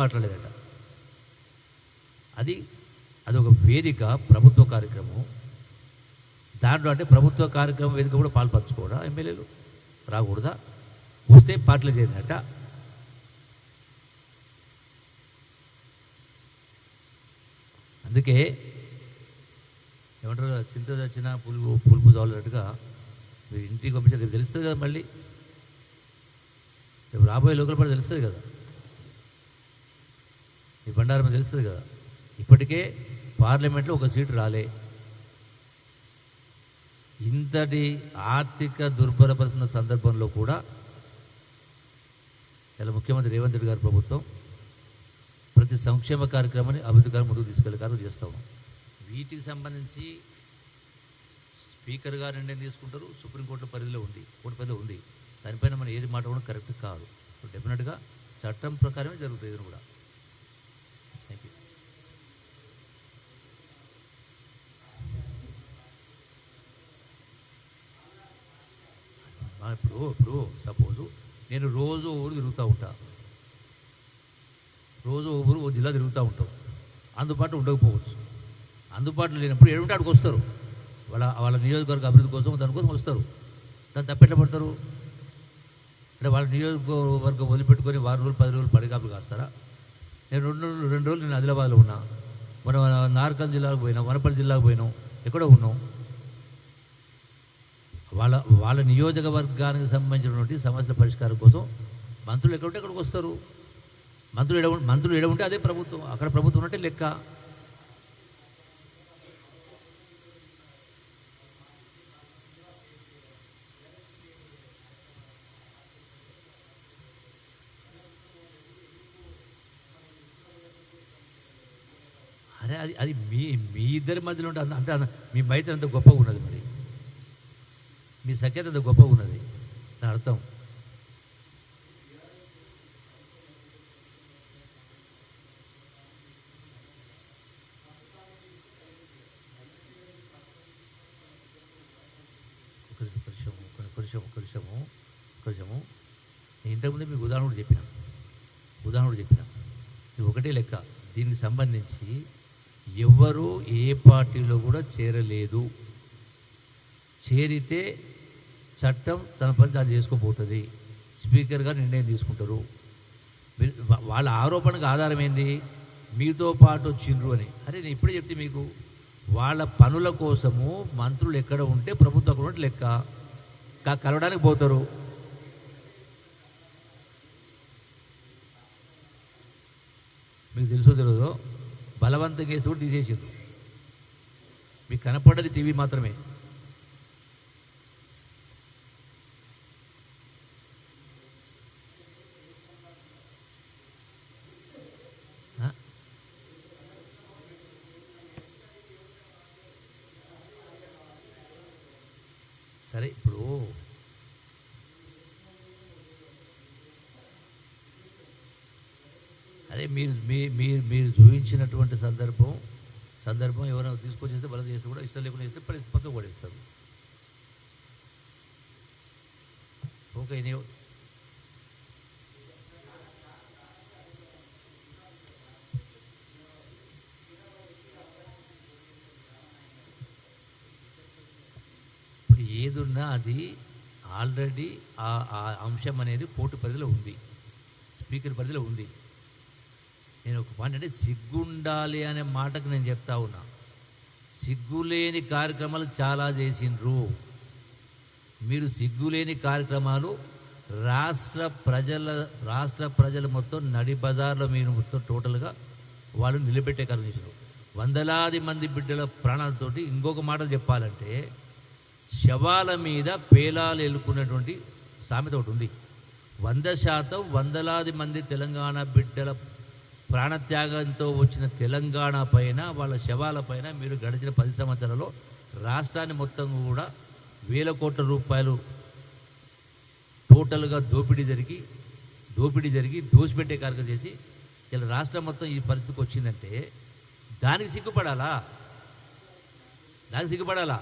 మాట్లాడలేదట. అది అది ఒక వేదిక ప్రభుత్వ కార్యక్రమం. దాంట్లో అంటే ప్రభుత్వ కార్యక్రమం వేదిక కూడా పాల్పంచుకోవడా ఎమ్మెల్యేలు? రాకూడదా? వస్తే పాటలు చేరినట్ట అందుకే ఏమంటారు చింత చచ్చిన పులుపు పులుపు చాలన్నట్టుగా మీరు ఇంటికి పంపించారు తెలుస్తుంది కదా మళ్ళీ. రేపు రాబోయే లోకల్ పాటు తెలుస్తుంది కదా. ఈ బండారం తెలుస్తుంది కదా. ఇప్పటికే పార్లమెంట్లో ఒక సీటు రాలే. ఇంతటి ఆర్థిక దుర్భరపరుస్తున్న సందర్భంలో కూడా ఇలా ముఖ్యమంత్రి రేవంత్ రెడ్డి గారి ప్రభుత్వం ప్రతి సంక్షేమ కార్యక్రమాన్ని అభివృద్ధి గారు ముందుకు తీసుకెళ్ళే కార్యక్రమం చేస్తాము. వీటికి సంబంధించి స్పీకర్ గారు నిర్ణయం తీసుకుంటారు సుప్రీంకోర్టు పరిధిలో ఉంది కోర్టు పరిధిలో ఉంది. దానిపైన మనం ఏది మాట్లాడడం కరెక్ట్ కాదు. డెఫినెట్గా చట్టం ప్రకారమే జరుగుతుంది కూడా. ఇప్పుడు ఇప్పుడు సపోజు నేను రోజు ఊరు తిరుగుతూ ఉంటా. రోజు ఊరు ఓ జిల్లా తిరుగుతూ ఉంటాం. అందుబాటులో ఉండకపోవచ్చు. అందుబాటులో లేనప్పుడు ఏడుంటే అక్కడికి వస్తారు. వాళ్ళ వాళ్ళ నియోజకవర్గ అభివృద్ధి కోసం దానికోసం వస్తారు. దాన్ని తప్పెట్ల పడతారు? అంటే వాళ్ళ నియోజకవర్గం వదిలిపెట్టుకొని వారం రోజులు పది రోజులు పడిగాపులు కాస్తారా? నేను రెండు రోజులు రెండు రోజులు నేను ఆదిలాబాద్లో ఉన్నా. మన నార్కల్ జిల్లాకు పోయినాం వనపల్లి జిల్లాకు పోయినాం ఎక్కడో ఉన్నాం. వాళ్ళ వాళ్ళ నియోజకవర్గానికి సంబంధించినటువంటి సమస్యల పరిష్కారం కోసం మంత్రులు ఎక్కడుంటే అక్కడికి వస్తారు. మంత్రులు ఎడ మంత్రులు ఎడ ఉంటే అదే ప్రభుత్వం. అక్కడ ప్రభుత్వం ఉన్నట్టే లెక్క. అరే అది అది మీ మీ ఇద్దరి మధ్యలో ఉంటే అంత- అంటే అన్న- మీ బయట అంత గొప్పగా ఉన్నది మరి. మీ సఖ్యత గొప్ప గొప్పగా ఉన్నది. దాని అర్థం. ఒక నిమిషము ఒక నేను మీకు ఉదాహరణ కూడా చెప్పిన. ఉదాహరణ చెప్పిన. ఇది ఒకటే లెక్క. దీనికి సంబంధించి ఎవ్వరూ ఏ పార్టీలో కూడా చేరలేదు. చేరితే చట్టం తన పని తాను చేసుకోబోతుంది స్పీకర్ గారు నిర్ణయం తీసుకుంటారు. వాళ్ళ ఆరోపణకు ఆధారం ఏంది? మీతో పాటు వచ్చిండ్రు అని. అరే నేను ఇప్పుడే చెప్తే మీకు. వాళ్ళ పనుల కోసము మంత్రులు ఎక్కడ ఉంటే ప్రభుత్వం అక్కడ ఉంటే లెక్క. కా- కలవడానికి పోతారు. మీకు తెలుసో తెలియదో బలవంతం కేసు కూడా తీసేసిండ్రు. మీకు కనపడ్డది టీవీ మాత్రమే. సరే ఇప్పుడు అదే మీరు మీ మీరు మీరు చూపించినటువంటి సందర్భం సందర్భం ఎవరైనా తీసుకొచ్చేస్తే బలం చేస్తే కూడా ఇష్టం లేకుండా చేస్తే పరిస్థితి పక్కన పడేస్తారు ఓకే ఏదున్నా అది ఆల్రెడీ ఆ ఆ అంశం అనేది కోర్టు పరిధిలో ఉంది. స్పీకర్ పరిధిలో ఉంది. నేను ఒక పాయింట్ అంటే సిగ్గుండాలి అనే మాటకు నేను చెప్తా ఉన్నా. సిగ్గులేని కార్యక్రమాలు చాలా చేసిండ్రు. మీరు సిగ్గులేని కార్యక్రమాలు రాష్ట్ర ప్రజల రాష్ట్ర ప్రజలు మొత్తం నడి బజార్లో మీరు మొత్తం టోటల్గా వాళ్ళు నిలబెట్టే కార్యం వందలాది మంది బిడ్డల ప్రాణాలతోటి ఇంకొక మాట చెప్పాలంటే శవాల మీద పేలాలు ఎలుకున్నటువంటి సామెత ఒకటి ఉంది. వంద శాతం వందలాది మంది తెలంగాణ బిడ్డల ప్రాణత్యాగంతో వచ్చిన తెలంగాణ పైన వాళ్ళ శవాల పైన మీరు గడిచిన పది సంవత్సరాలలో రాష్ట్రాన్ని మొత్తం కూడా వేల కోట్ల రూపాయలు టోటల్గా దోపిడీ జరిగి దోపిడీ జరిగి దోసిపెట్టే కార్యక్రమం చేసి ఇలా రాష్ట్రం మొత్తం ఈ పరిస్థితికి వచ్చిందంటే దానికి సిగ్గుపడాలా? దానికి సిగ్గుపడాలా?